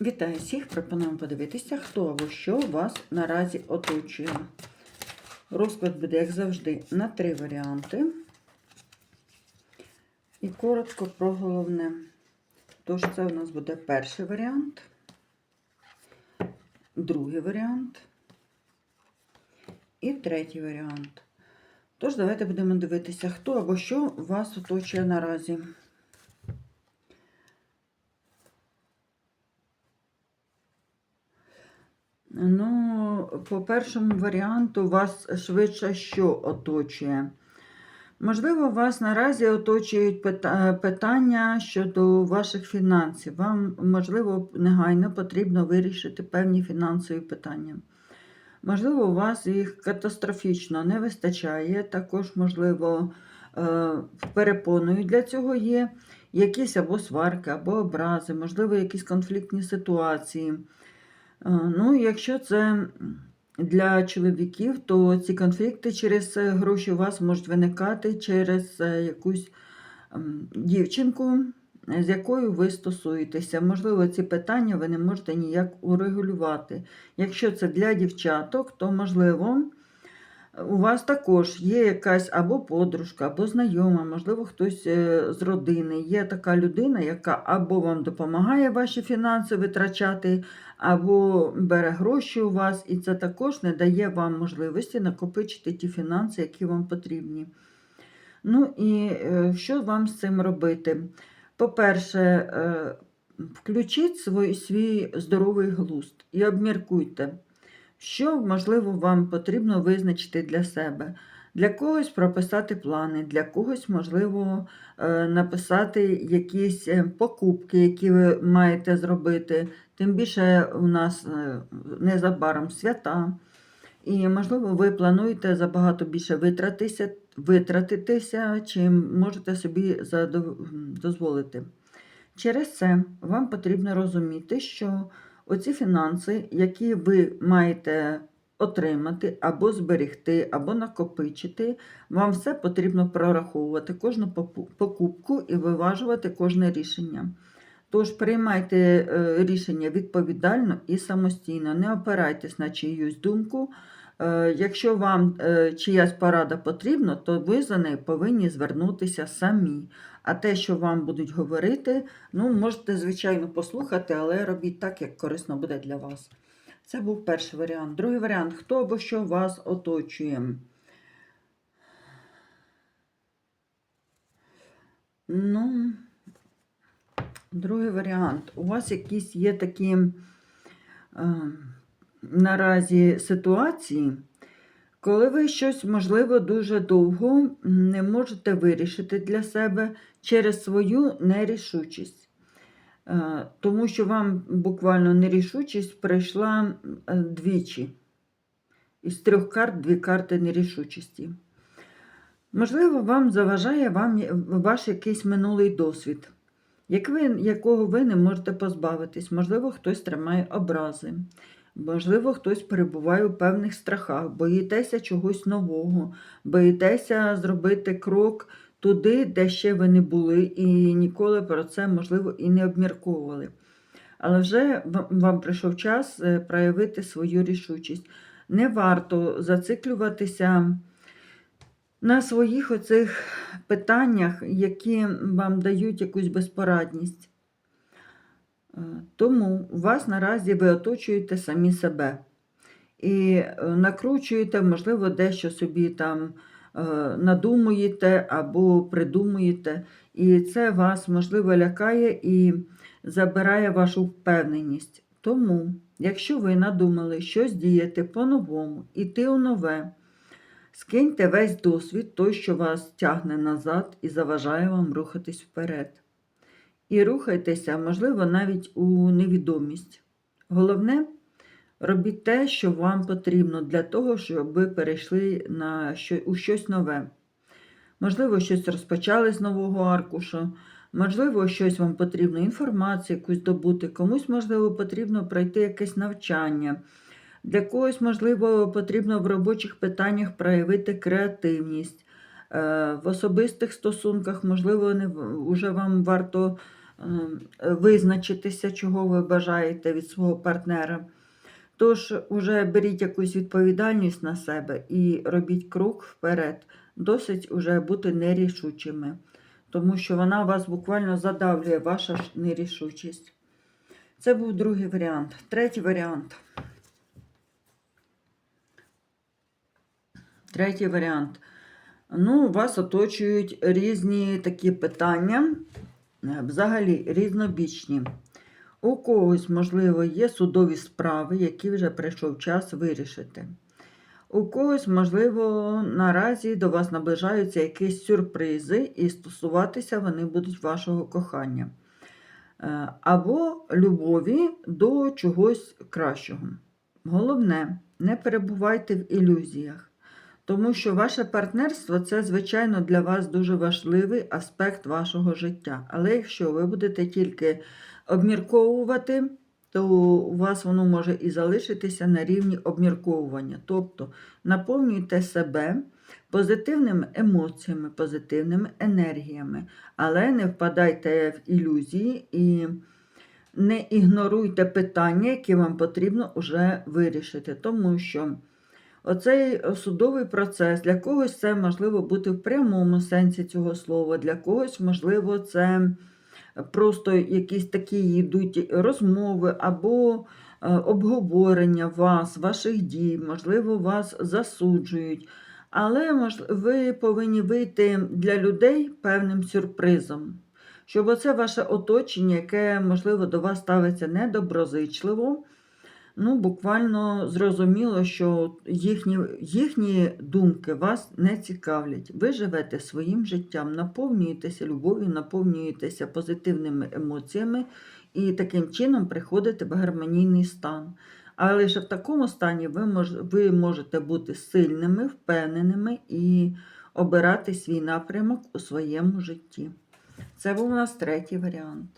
Вітаю всіх! Пропонуємо подивитися, хто або що вас наразі оточує. Розклад буде, як завжди, на три варіанти. І коротко про головне. Тож, це у нас буде перший варіант, другий варіант і третій варіант. Тож, давайте будемо дивитися, хто або що вас оточує наразі. Ну, по першому варіанту вас швидше що оточує? Можливо, вас наразі оточують питання щодо ваших фінансів. Вам, можливо, негайно потрібно вирішити певні фінансові питання. Можливо, у вас їх катастрофічно не вистачає. Також, можливо, е, перепоною для цього є якісь або сварки, або образи, можливо, якісь конфліктні ситуації. Е, Ну, якщо це для чоловіків, то ці конфлікти через е, гроші у вас можуть виникати через е, якусь ем, дівчинку, з якою ви стосуєтеся. Можливо, ці питання ви не можете ніяк урегулювати. Якщо це для дівчаток, то можливо. У вас також є якась або подружка, або знайома, можливо, хтось е, з родини. Є така людина, яка або вам допомагає ваші фінанси витрачати, або бере гроші у вас, і це також не дає вам можливості накопичити ті фінанси, які вам потрібні. Ну і е, що вам з цим робити? По-перше, е, включіть свій, свій здоровий глузд і обміркуйте. Що, можливо, вам потрібно визначити для себе? Для когось прописати плани, для когось, можливо, е, написати якісь е, покупки, які ви маєте зробити. Тим більше у нас е, незабаром свята. І, можливо, ви плануєте забагато більше витратитися, витратитися, чим можете собі дозволити. Через це вам потрібно розуміти, що оці фінанси, які ви маєте отримати, або зберегти, або накопичити, вам все потрібно прораховувати кожну покупку і виважувати кожне рішення. Тож приймайте е, рішення відповідально і самостійно, не опирайтесь на чиюсь думку. Е, Якщо вам е, чиясь порада потрібна, то ви за нею повинні звернутися самі. А те, що вам будуть говорити, ну, можете, звичайно, послухати, але робіть так, як корисно буде для вас. Це був перший варіант. Другий варіант хто або що вас оточує. Ну, другий варіант. У вас якісь є такі е, наразі ситуації, коли ви щось, можливо, дуже довго не можете вирішити для себе через свою нерішучість. Е, Тому що вам буквально нерішучість прийшла е, двічі. Із трьох карт дві карти нерішучості. Можливо, вам заважає вам ваш якийсь минулий досвід, як ви, якого ви не можете позбавитись. Можливо, хтось тримає образи, можливо, хтось перебуває у певних страхах, боїтеся чогось нового, боїтеся зробити крок туди, де ще ви не були, і ніколи про це, можливо, і не обмірковували. Але вже вам прийшов час е, проявити свою рішучість. Не варто зациклюватися на своїх оцих питаннях, які вам дають якусь безпорадність. Е, Тому вас наразі ви оточуєте самі себе і е, накручуєте, можливо, дещо собі там е, надумуєте або придумуєте, і це вас, можливо, лякає і забирає вашу впевненість. Тому, якщо ви надумали щось діяти по-новому, іти у нове, скиньте весь досвід, той, що вас тягне назад і заважає вам рухатись вперед. І рухайтеся, можливо, навіть у невідомість. Головне, робіть те, що вам потрібно для того, щоб ви перейшли на що, у щось нове. Можливо, щось розпочали з нового аркушу, можливо, щось вам потрібно, інформацію якусь добути, комусь, можливо, потрібно пройти якесь навчання. Для когось, можливо, потрібно в робочих питаннях проявити креативність. Е, В особистих стосунках, можливо, не, в- уже вам варто ем, визначитися, чого ви бажаєте від свого партнера. Тож, уже беріть якусь відповідальність на себе і робіть крок вперед. Досить уже бути нерішучими, тому що вона вас буквально задавлює, ваша нерішучість. Це був другий варіант. Третій варіант. Третій варіант. Ну, вас оточують різні такі питання, е, взагалі різнобічні. У когось, можливо, є судові справи, які вже прийшов час вирішити. У когось, можливо, наразі до вас наближаються якісь сюрпризи, і стосуватися вони будуть вашого кохання. Е, Або любові до чогось кращого. Головне, не перебувайте в ілюзіях. Тому що ваше партнерство це, звичайно, для вас дуже важливий аспект вашого життя. Але якщо ви будете тільки обмірковувати, то у вас воно може і залишитися на рівні обмірковування. Тобто наповнюйте себе позитивними емоціями, позитивними енергіями, але не впадайте в ілюзії і не ігноруйте питання, які вам потрібно вже вирішити. Тому що Оцей судовий процес для когось це можливо бути в прямому сенсі цього слова, для когось, можливо, це просто якісь такі йдуть розмови або е, обговорення вас, ваших дій, можливо, вас засуджують. Але ви повинні вийти для людей певним сюрпризом, щоб оце ваше оточення, яке, можливо, до вас ставиться недоброзичливо, ну, буквально зрозуміло, що їхні, їхні думки вас не цікавлять. Ви живете своїм життям, наповнюєтеся любов'ю, наповнюєтеся позитивними емоціями і таким чином приходите в гармонійний стан. Але лише в такому стані ви, мож, ви можете бути сильними, впевненими і обирати свій напрямок у своєму житті. Це був у нас третій варіант.